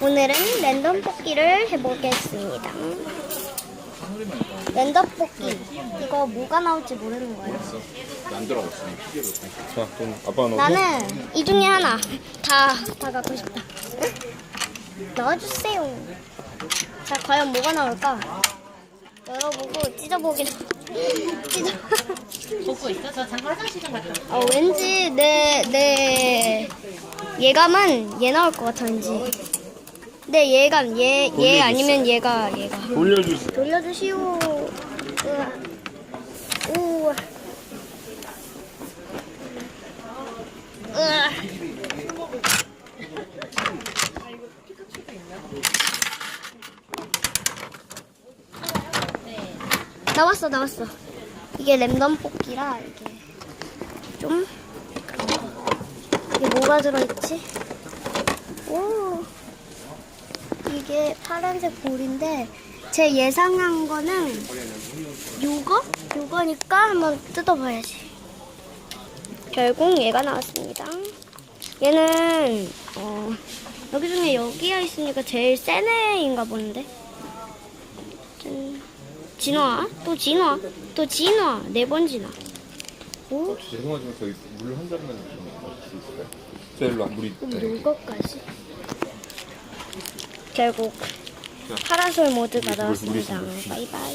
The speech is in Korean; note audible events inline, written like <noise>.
오늘은 랜덤 뽑기를 해보겠습니다. 랜덤 뽑기. 이거 뭐가 나올지 모르는 거예요. 자, 돈 아빠 넣고. 나는 이 중에 하나 다, 다 갖고 싶다. 넣어주세요. 자, 과연 뭐가 나올까? 열어보고 찢어보긴. <laughs> 찢어. 보고 있어? 저 잠깐 화장실 좀 갔다 올게. 어, 왠지 내, 내 예감은 얘 나올 것 같아, 왠지. 내 예감, 얘, 얘 아니면 얘가, 얘가. 돌려주세요. 돌려주시오. 우와. 우와. 으아. 나왔어, 나왔어. 이게 랜덤 뽑기라 이게 좀 뭐가 들어있지? 오. 이게 파란색 볼인데 제 예상한 거는 요거? 요거니까 한번 뜯어봐야지. 결국 얘가 나왔습니다. 얘는 어 여기 중에 여기가 있으니까 제일 센 애인가. 짠. 진화, 또 진화, 또 진화, 네 번 진화. 오, 죄송하지만 저희 물한 잔만 좀 마실 수 있을까요? 저 일로 와, 물이 물 것까지. 결국 파라솔 모드가 물, 물, 물 나왔습니다. 있습니다. 바이바이.